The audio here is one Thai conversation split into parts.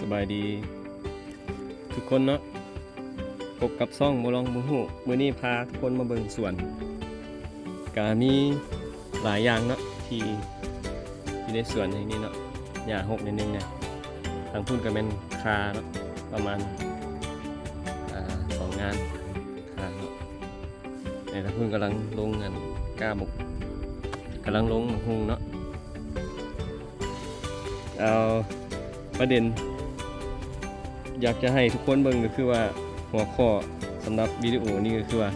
สบายดี ทุกคนเนาะพบกับซ่องบลองบุหูมือนี้พาทุกคนมาเบิ่งสวนก็มีหลายอย่างเนาะที่ที่ในสวนอย่างนี้เนาะหญ้าหกนิดนึงเนี่ยทางพุ่นก็เป็นคาเนาะประมาณอาสองงานคาเนาะในทางพุ่นกำลังลงงานกล้าบุกกำลังลงหุงเนาะเอาประเด็น อยากจะให้ทุกคนเบิ่งก็คือว่าหัวข้อสำหรับวิดีโอนี้ก็คือว่า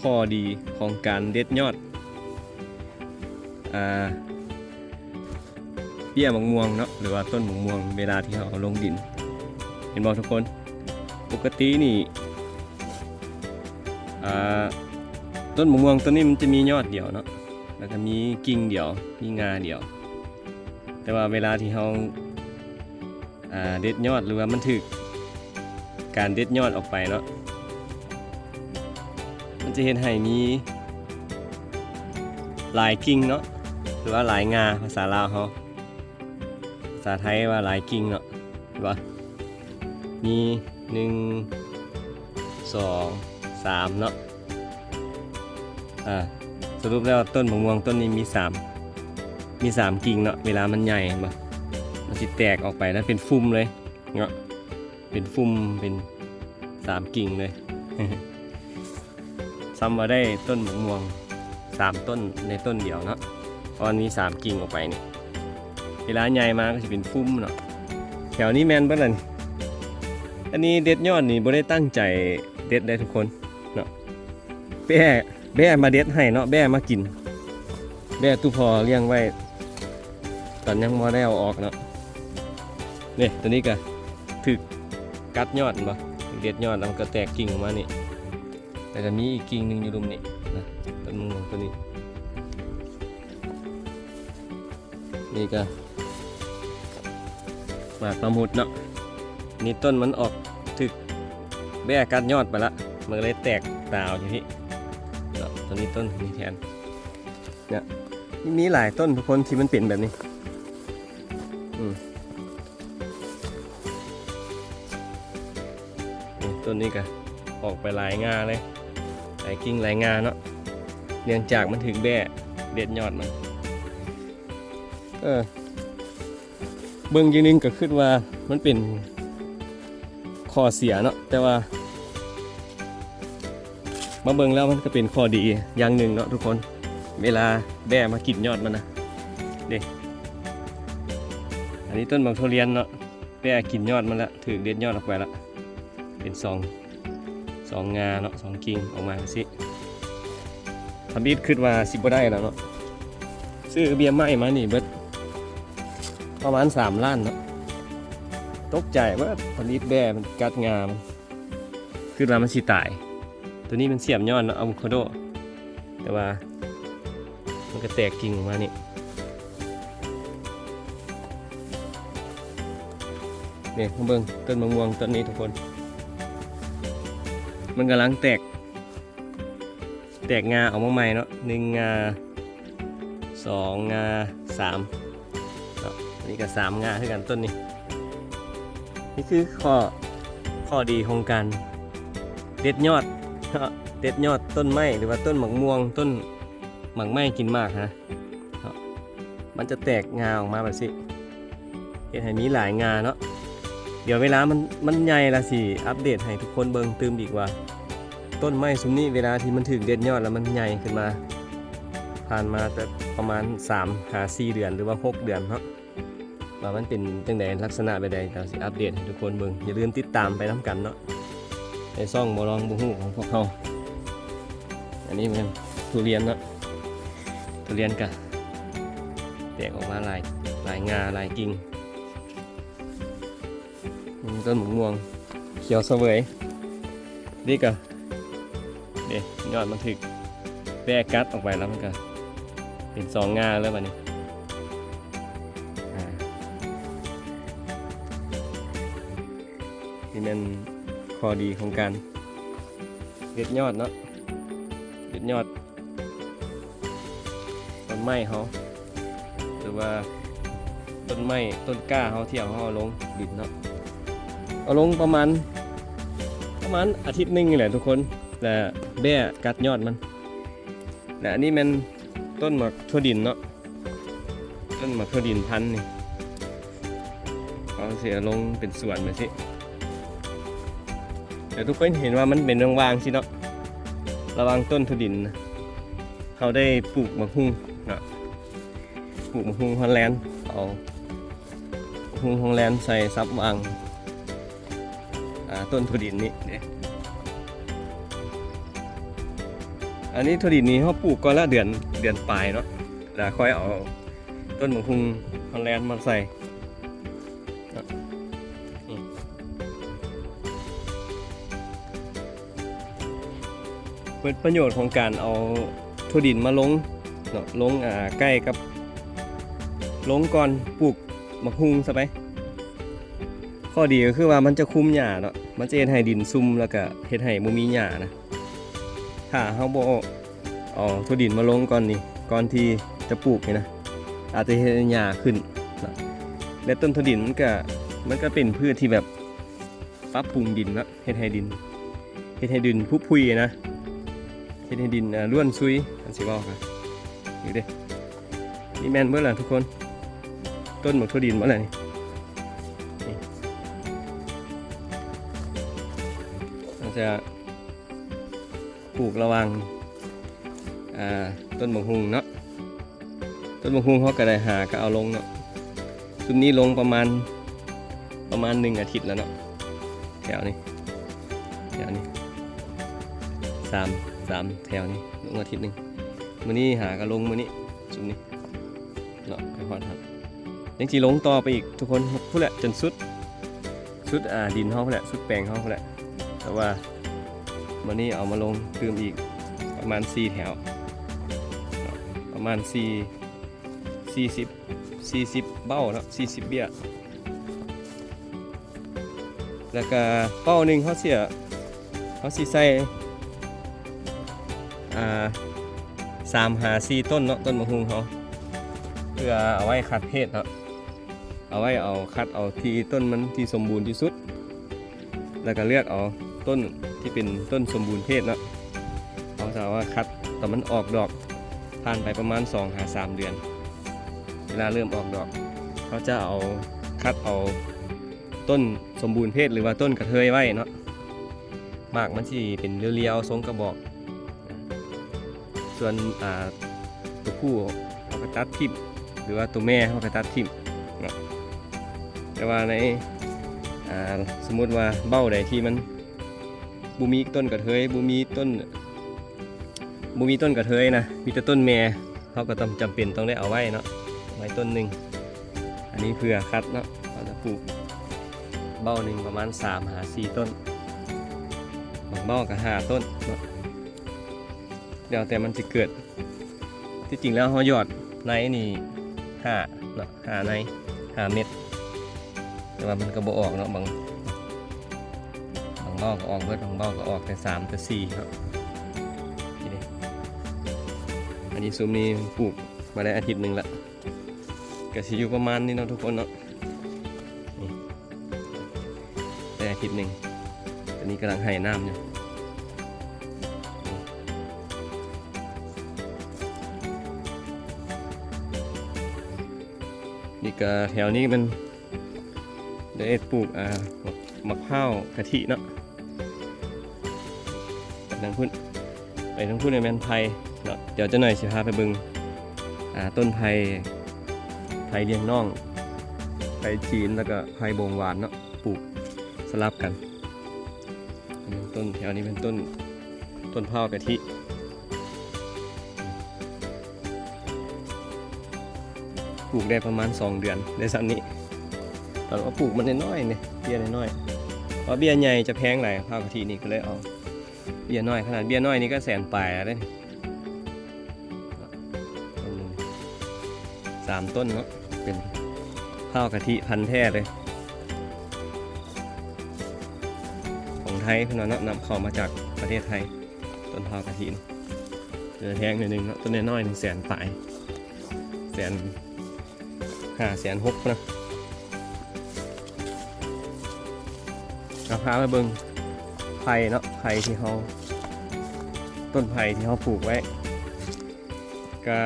ข้อดีของการเด็ดยอดอ่าเบี้ยมะม่วงเนาะหรือว่าต้นมะม่วงเวลาที่เราลงดิน เห็นบอกทุกคน ปกตินี่อ่าต้นมะม่วงต้นนี้มันจะมียอดเดียวเนาะแล้วก็มีกิ่งเดียวมีงาเดียว แต่ว่าเวลาที่เรา เด็ดยอดหรือว่ามันถึกการเด็ดยอดออกไปเนาะมันจะเห็นให้มีหลายกิ่งเนาะหรือว่าหลายงาภาษาลาวเขาภาษาไทยว่าหลายกิ่งเนาะหรือว่ามีหนึ่งสองสามเนาะอ่าสรุปแล้วต้นมะม่วงต้นนี้มีสามมีสามกิ่งเนาะเวลามันใหญ่เห็นปะ มันจะแตกออกไปแล้วเป็นฟุ้มเลยเนาะเป็นฟุ้มเป็นสามกิ่งเลยซ้ำมาได้ต้นมะม่วงสามต้นในต้นเดียวเนาะตอนนี้สามกิ่งออกไปนี่เวลาใหญ่มาก็จะเป็นฟุ้มเนาะแถวนี้แมนเบิ้ลนี่อันนี้เด็ดยอดนี่บ่ได้ตั้งใจเด็ดได้ทุกคนเนาะแบ่แบ่มาเด็ดให้เนาะแบ่มากินแม่ตู้พอเลี้ยงไว้ ตอนยังมอได้เอาออกเนาะ นี่ตัวนี้ก็ถึกกัดยอดบ่เด็ดยอดแล้วมันก็แตกกิ่งออกมานี่แต่ก็มีอีกกิ่งหนึ่งอยู่รุมนี่นะต้นมะม่วงตัวนี้ นี่ก็หมากละมุดเนาะนี่ต้นมันออกถึกแบ่กัดยอดไปละมันเลยแตกตาวอยู่ที่ตัวนี้ต้นนี้แทนเนี่ยมีหลายต้นทุกคนที่มันเป็นแบบนี้ ต้นนี้ก็ออกไปหลายงาเลยหลายกิ่งหลายงาเนาะเนื่องจากมันถึงแบ่เด็ดยอดมันเออเบิ่งยังนึงก็คิดว่ามันเป็นข้อเสียเนาะแต่ว่า มาเบิ่งแล้วมันก็เป็นข้อดีอย่างหนึ่งเนาะทุกคน เวลาแบ่มากินยอดมันนะเด็อันนี้ต้นบางทุเรียนเนาะแบ่กินยอดมันละถือเด็ดยอดออกไปละ เป็นสองสองงาเนาะสองกิ่งออกมาสิทำบิดขึ้นมาสิบ่ได้แล้วเนาะซื้อเบียร์ไม้มานี่เบิดประมาณสามล้านเนาะตกใจว่าผลิตแบ่มันกัดงามขึ้นมามันสิตาย ตัวนี้มันเสียบยอดเนาะอะโวคาโด แต่ว่า มันก็แตกกิ่งออกมานี่เนี่ยมาเบิ่งต้นมะม่วงต้นนี้ทุกคน มันกำลังแตก แตกงาออกมาใหม่เนาะหนึ่งงาสองงาสามเนาะอันนี้ก็สามงาเท่ากันต้นนี้ นี่คือข้อข้อดีของการเด็ดยอดเด็ดยอดต้นไม้หรือว่าต้นหมากม่วงต้นหมักไม้กินมากฮะมันจะแตกงาออกมาแบบสิเห็นให้มีหลายงาเนาะ เดี๋ยวเวลามันมันใหญ่ละสิ อัปเดตให้ทุกคนเบิ่งตืมอีกว่า ต้นไม้ซุมนี้เวลาที่มันถึงเด็ดยอดแล้วมันใหญ่ขึ้นมา ผ่านมาแต่ประมาณ3หา4เดือนหรือว่า 6 เดือนเนาะว่ามันเป็นจังใดลักษณะแบบใดเราสิอัปเดตให้ทุกคนเบิ่งอย่าลืมติดตามไปน้ำกันเนาะในซ่องบอลองบุหูของพวกเขาอันนี้มันทุเรียนเนาะทุเรียนกะแตกออกมาลายลายงาลายกิ่ง ต้นหมกม่วง เขียวเสวยนี่กะเด็ยอดมันถึกแบกกัดออกไปแล้วมันก็เป็นสองงาแล้วบัดนี้นี่เป็นข้อดีของการเด็ดยอดเนาะเด็ดยอดต้นไม้เขาหรือว่าต้นไม้ต้นกล้าเขาที่เอาเขาเอาลงดินเนาะ เอาลงประมาณ ประมาณอาทิตย์หนึงนี่แหละทุกคนแต่แบ่กัดยอดมันและอันนี้มันต้นหมากทั่วดินเนาะต้นหมากทั่วดินพันนี่เขาเสียลงเป็นส่วนมาสิแต่ทุกคนเห็นว่ามันเป็นว่างๆสิเนาะระวังต้นทั่วดินนะเขาได้ปลูกมะฮุ่งนะปลูกมะฮุ่งฮอลแลนด์เอาฮุ่งฮอลแลนด์ใส่ซับวาง ต้นถั่วดินนี่เนี่ยอันนี้ถั่วดินนี้เขาปลูกก่อนละเดือนเดือนปลายเนาะแล้วค่อยเอาต้นมะฮุงฮอลแลนด์มาใส่เนาะนี่เป็นประโยชน์ของการเอาถั่วดินมาลงเนาะลงอ่าใกล้กับลงก่อนปลูกมะฮุงซะไปข้อดีก็คือว่ามันจะคุมหญ้าเนาะ มันจะเฮ็ดให้ดินซุ่มแล้วก็เฮ็ดให้บ่มีหญ้านะถ้าเฮาบ่เอาทั่วดินมาลงก่อนนี่ก่อนที่จะปลูกนี่นะอาจจะเฮ็ดให้หญ้าขึ้นนะและต้นทวดินมันก็มันก็เป็นพืชที่แบบปรับปรุงดินนะเฮ็ดให้ดินเฮ็ดให้ดินพุพุยนะเฮ็ดให้ดินร่วนซุยอันสิเว้าค่ะอยู่เด้นี่แม่นเบิดล่ะทุกคน ต้นหมกทวดินหมดเลยนี่ จะปลูกระวังต้นบงฮุงเนาะต้นบงฮุงเขาก็ได้หาก็เอาลงเนาะชุดนี้ลงประมาณประมาณหนึ่งอาทิตย์แล้วเนาะแถวนี้แถวนี้สามสามแถวนี้ลงอาทิตย์หนึ่งมื้อนี้หาก็ลงมื้อนี้ชุดนี้เนาะไปฮอดครับยังจีลงต่อไปอีกทุกคนพูดแหละจนสุดสุดอ่าดินเขาพู้นแหละสุดแปลงเขาพู้นแหละ แต่ว่าวันนี้เอามาลงเติมอีกประมาณ 4 แถว ประมาณ 4 40 40 เบ้าเนาะ40 เบี้ย แล้วก็เป้าหนึ่งเขาเสียเขาสีใส่อ่าสามหาสี่ต้นเนาะต้นมะฮุงเขาเพื่อเอาไว้คัดเพศเนาะเอาไว้เอาคัดเอาที่ต้นมันที่สมบูรณ์ที่สุด แล้วก็เลือกเอา ต้นที่เป็นต้นสมบูรณ์เพศเนาะเขาจะเอาว่าคัดตอนมันออกดอกผ่านไปประมาณ2หา3เดือน เวลาเริ่มออกดอก เขาจะเอาคัดเอาต้นสมบูรณ์เพศหรือว่าต้นกระเทยไว้เนาะหมากมันสิเป็นเรียวๆทรงกระบอก ส่วนตัวผู้เขาก็ตัดทิ่มหรือว่าตัวแม่เขาก็ตัดทิ่มแต่ว่าในสมมติว่าเบ้าใดที่มัน บูมีต้นกระเทยบูมีต้นบูมีต้นกระเทยนะ มีแต่ต้นแม่เขาก็ต้องจำเป็นต้องได้เอาไว้เนาะไว้ต้นหนึ่งอันนี้เพื่อคัดเนาะเราจะปลูกเบ้าหนึ่งประมาณ3หา4ต้นบางเบ้าก็หาต้นเนาะเดี๋ยวแต่มันจะเกิด ที่จริงแล้วเขาหยอดในนี่หาเนาะหาในหาเม็ด แต่ว่ามันก็บ่ออกเนาะบาง บางเบ้าก็ออกเบิดบางเบ้าก็ออกแต่สามแต่สี่ครับอันนี้ซุ้มนี้ปลูกมาได้อาทิตย์หนึ่งละก็สิอยู่ประมาณนี้เนาะทุกคนเนาะนได้อาทิตย์หนึ่งตอนนี้กำลังให้น้ำอยู่นี่ก็แถวนี้มันได้ปลูกอ่ามะพร้าวกะทิเนาะ ทางพุ่นไปทางพุ่นในแมนไผ่เนาะเดี๋ยวจะหน่อยสิพาไปบึงอ่าต้นไผ่ไผ่เลี้ยงน่องไผ่จีนแล้วก็ไผ่บงหวานเนาะปลูกสลับกันต้นแถวนี้เป็นต้นต้นพร้ากะทิปลูกได้ประมาณ 2 เดือนได้สันนี้ตอนว่าปลูกมันน้อยๆเนี่ยเบี้ยน้อยๆเพราะเบี้ยใหญ่จะแพงหลายข้ากะทินี่ก็เลยเอา เบี้ยน้อยขนาดเบี้ยน้อยนี่ก็แสนปลายแล้วเนหนึ่งสามต้นเนาะเป็นข้าวกะทิพันธุ์แท้เลย ของไทยพื่นว่าเนาะนำเข้ามาจากประเทศไทย ต้นข้าวกะทิเนาะจะแพงหน่อยนึงเนาะต้นน้อยหนึ่งแสนปลายแสนห้าแสนหกนะเราพาไปเบิ่ง ไผ่เนาะไผ่ที่เขาต้นไผ่ที่เขาปลูกไว้ก็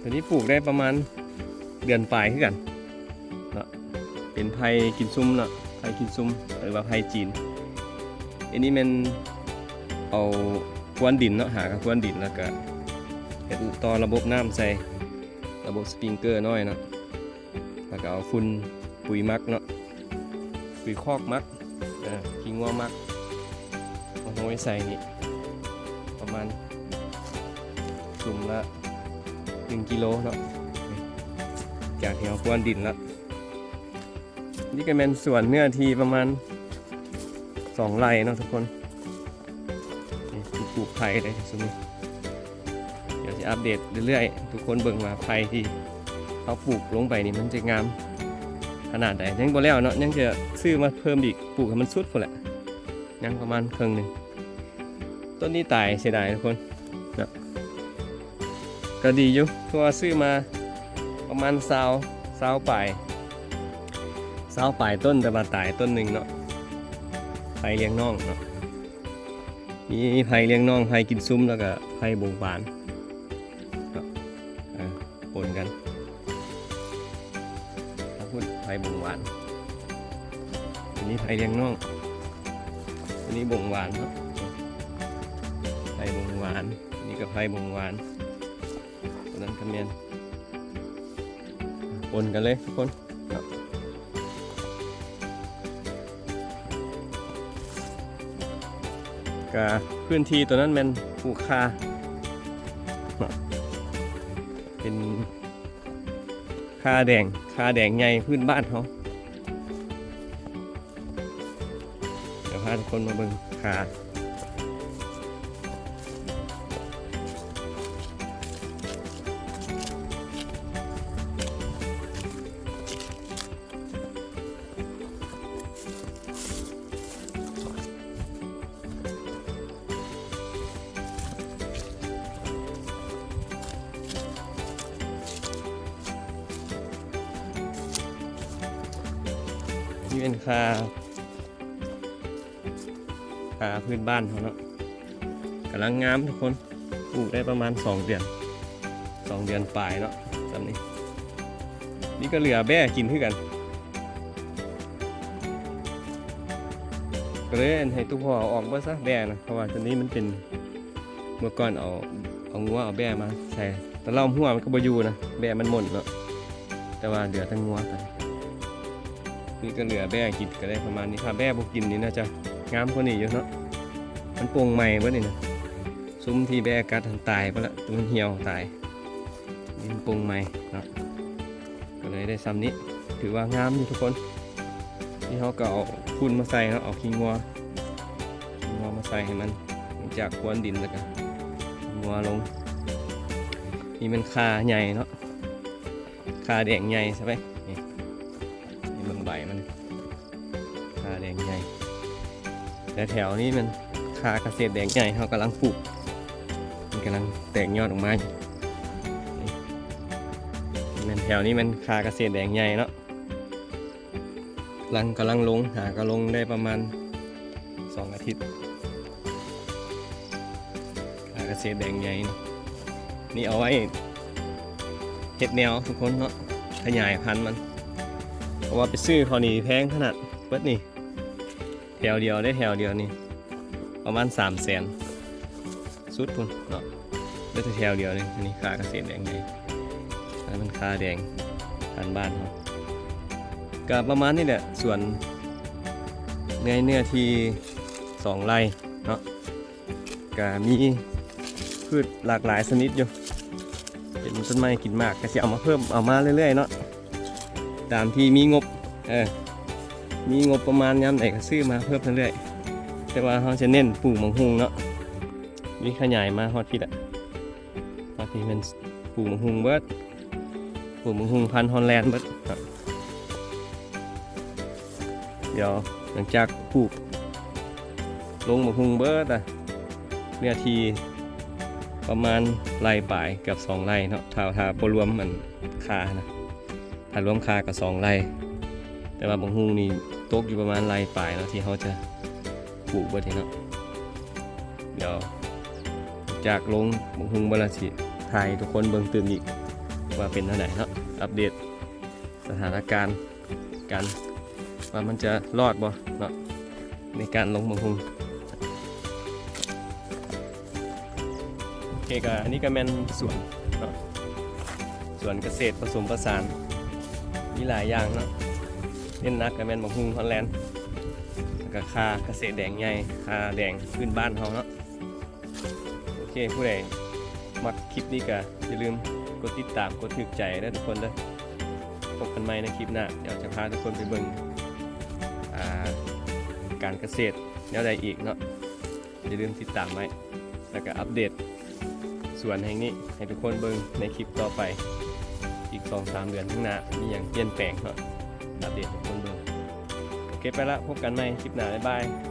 ตัวนี้ปลูกได้ประมาณเดือนปลายขึ้นกันเนาะเป็นไผ่กินซุ้มเนาะไผ่กินซุ้มหรือว่าไผ่จีนอันนี้มันเอากวนดินเนาะหากับกวนดินแล้วก็เฮ็ดต่อระบบน้ำใส่ระบบสปริงเกอร์น้อยเนาะแล้วก็เอาฝุ่นปุ๋ยมักเนาะปุ๋ยคอกมัก เออขี้งัวมักเอาไว้ใส่นี่ประมาณถุงละ1กิโลเนาะจากที่เอากวนดินล้วนี่ก็เป็นส่วนเนื้อที่ประมาณสองไร่เนาะทุกคนปลูกไผ่เลยสุนี้เดี๋ยวจะอัปเดตเรื่อยๆ ทุกคนเบิ่งว่าไผ่ที่เขาปลูกลงไปนี่มันจะงามขนาดไหนยังบ่แล้วเนาะยังจะ ซื้อมาเพิ่มอีกปลูกให้มันสุดคนแหละยังประมาณครึ่งหนึ่งต้นนี้ตายเสียดายทุกคนนะก็ดีอยู่เพราะว่าซื้อมาประมาณซาวซาวปลายซาวปลายต้นแต่มาตายต้นหนึ่งเนาะไผ่เลี้ยงน่องเนาะมีไผ่เลี้ยงน่องไผ่กินซุ้มแล้วก็ไผ่บงบาน อันนี้ไผ่เลี้ยงน่องอันนี้บงหวานเนาะไผ่บงหวานอันนี้ก็ไผ่บงหวานตัวนั้นก็เมียนปนกันเลยทุกคนเนาะกับพื้นที่ตัวนั้นเป็นปลูกคาเนาเป็นคาแดงคาแดงใหญ่พื้นบ้านเขา คนมาเบิ่งคานี่เป็นคาคาพื้นบ้านเขาเนาะกำลังงามทุกคนปลูกได้ประมาณ 2 เดือน 2 เดือนปลายเนาะจำนี้ นี่ก็เหลือแบ่กินขึ้นกันก็เลยให้ทุกพ่อเอาออกเบ่ซะแบ่นะเพราะว่าตอนนี้มันเป็นเมื่อก่อนเอาเอางัวเอาแบ่มาใส่แต่เราหัวมันก็บอยู่นะแบ่มันหมดเนาะแต่ว่าเหลือแต่งัวกันนี่ก็เหลือแบ่กินก็ได้ประมาณนี้ถ้าแบ่บ่กินนี่น่าจะ งามกว่านี้อยู่เนาะมันโป่งใหม่เบ่นี่นะซุ้มที่แบกัดทันตายไปละตัวมันเหี่ยวตายนี่มันโป่งใหม่เนาะก็เลยได้ซ้ำนี้ถือว่างามอยู่ทุกคนนี่เขาก็เอาพุ่นมาใส่เนาะเอาขี้งัวขี้งัวมาใส่ให้มันจากกวนดินแล้วก็งัวลงนี่มันคาใหญ่เนาะคาแดงใหญ่ใช่ไหม แต่แถวนี้มันคาเกษตรแดงใหญ่เขากำลังปลูกมันกำลังแตกยอดออกมาอยู่นี่มันแถวนี้มันคาเกษตรแดงใหญ่เนาะกำลังกำลังลงหาก็ลงได้ประมาณสองอาทิตย์หาเกษตรแดงใหญ่นี่นี่เอาไว้เห็ดแนวทุกคนเนาะขยายพันธุ์มัน เพราะว่าไปซื้อเขานี่แพงขนาดเบิดนี่ แถวเดียวได้แถวเดียวนี่ประมาณ3 0 0แสนสุดพุ่นเนาะได้แต่แถวเดียวนี่อันนี้ค่าเกษตรแดงใหญ่อันนั้นมันค่าแดงพันบ้านเขาก็ประมาณนี้แหละส่วนเนื้อเนื้อที่สองไร่เนาะก็มีพืชหลากหลายชนิดอยู่เป็นต้นไม้กินมากก็จะเอามาเพิ่มเอามาเรื่อยๆเนาะตามที่มีงบเออ มีงบประมาณยามไหนก็ซื้อมาเพิ่มเรื่อยๆแต่ว่าเขาจะเน้นปลูกมังหุงเนาะมีขยายมาฮอดพี่ละฮอดพี่มันปลูกมังหุงเบิดปลูกมังหุงพันธุ์ฮอลแลนด์เบิดครับเดี๋ยวหลังจากปลูกลงมาหุงเบิร์ดอะเนื้อทีประมาณไร่ปลายกับสองไร่เนาะถ้าถ้าบรวมมันคานะถ้ารวมคากับสองไร่ แต่ว่าบางฮุงนี่ตกอยู่ประมาณไร่ปลายเนาะที่เขาจะปลูกเบิดนี่เนาะเดี๋ยวจากลงบางฮุงบลาสิถ่ายทุกคนเบิ่งตื่นอีกว่าเป็นเท่าไหร่เนาะอัปเดตสถานการณ์การว่ามันจะรอดบ่เนาะในการลงบางฮุงโอเคก็อันนี้ก็แม่นสวนเนาะสวนเกษตรผสมผสานมีหลายอย่างเนาะ เล่นนักก็แม่นบางฮุงฮอลแลนด์แล้วก็คาเกษตรแดงใหญ่คาแดงพื้นบ้านเฮาเนาะโอเคผู้ใดมักคลิปนี้ก็อย่าลืมกดติดตามกดถึกใจนะทุกคนเด้อพบกันใหม่ในคลิปหน้าเดี๋ยวจะพาทุกคนไปเบิ่งการเกษตรแนวใดอีกเนาะอย่าลืมติดตามไว้แล้วก็อัปเดตสวนแห่งนี้ให้ทุกคนเบิ่งในคลิปต่อไปอีก 2-3 เดือนข้างหน้ามีอย่างเปลี่ยนแปลงเนาะอัปเดต ให้ทุกคนเบิ่งโอเคไปละพบกันใหม่คลิปหน้าบ๊ายบาย